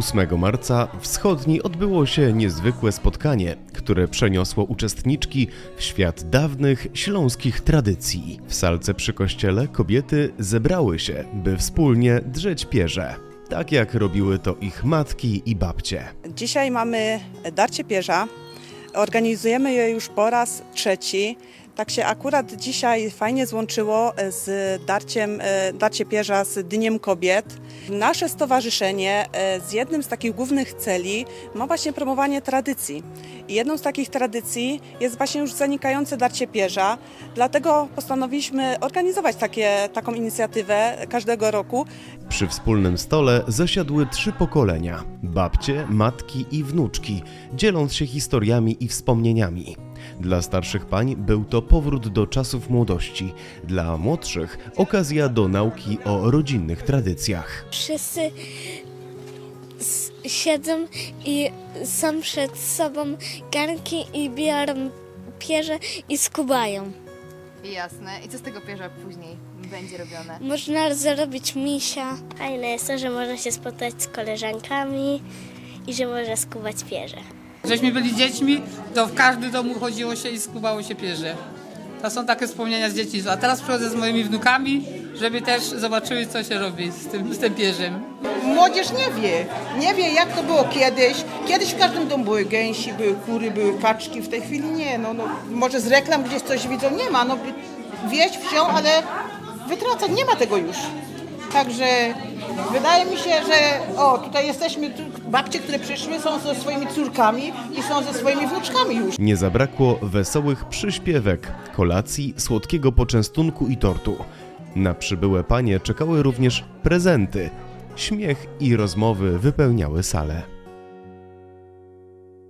8 marca w Wschodniej odbyło się niezwykłe spotkanie, które przeniosło uczestniczki w świat dawnych śląskich tradycji. W salce przy kościele kobiety zebrały się, by wspólnie drzeć pierze, tak jak robiły to ich matki i babcie. Dzisiaj mamy darcie pierza. Organizujemy je już po raz trzeci. Tak się akurat dzisiaj fajnie złączyło z darciem, e, darcie pierza z Dniem Kobiet. Nasze stowarzyszenie e, z jednym z takich głównych celi ma właśnie promowanie tradycji. Jedną z takich tradycji jest właśnie już zanikające darcie pierza. Dlatego postanowiliśmy organizować takie, taką inicjatywę każdego roku. Przy wspólnym stole zasiadły trzy pokolenia: babcie, matki i wnuczki, dzieląc się historiami i wspomnieniami. Dla starszych pań był to powrót do czasów młodości, dla młodszych okazja do nauki o rodzinnych tradycjach. Wszyscy s- siedzą i są przed sobą garnki i biorą pierze i skubają. Jasne. I co z tego pierza później będzie robione? Można zrobić misia. Fajne jest to, że można się spotkać z koleżankami i że można skubać pierze. Żeśmy byli dziećmi, to w każdy domu chodziło się i skubało się pierze. To są takie wspomnienia z dzieciństwa. A teraz przychodzę z moimi wnukami, żeby też zobaczyły, co się robi z tym, z tym pierzem. Młodzież nie wie. Nie wie, jak to było kiedyś. Kiedyś w każdym domu były gęsi, były kury, były kaczki. W tej chwili nie. No, no, może z reklam gdzieś coś widzą. Nie ma. No, wieść wsią, ale wytracać. Nie ma tego już. Także wydaje mi się, że o, tutaj jesteśmy, tu, babcie, które przyszły, są ze swoimi córkami i są ze swoimi wnuczkami już. Nie zabrakło wesołych przyśpiewek, kolacji, słodkiego poczęstunku i tortu. Na przybyłe panie czekały również prezenty. Śmiech i rozmowy wypełniały salę.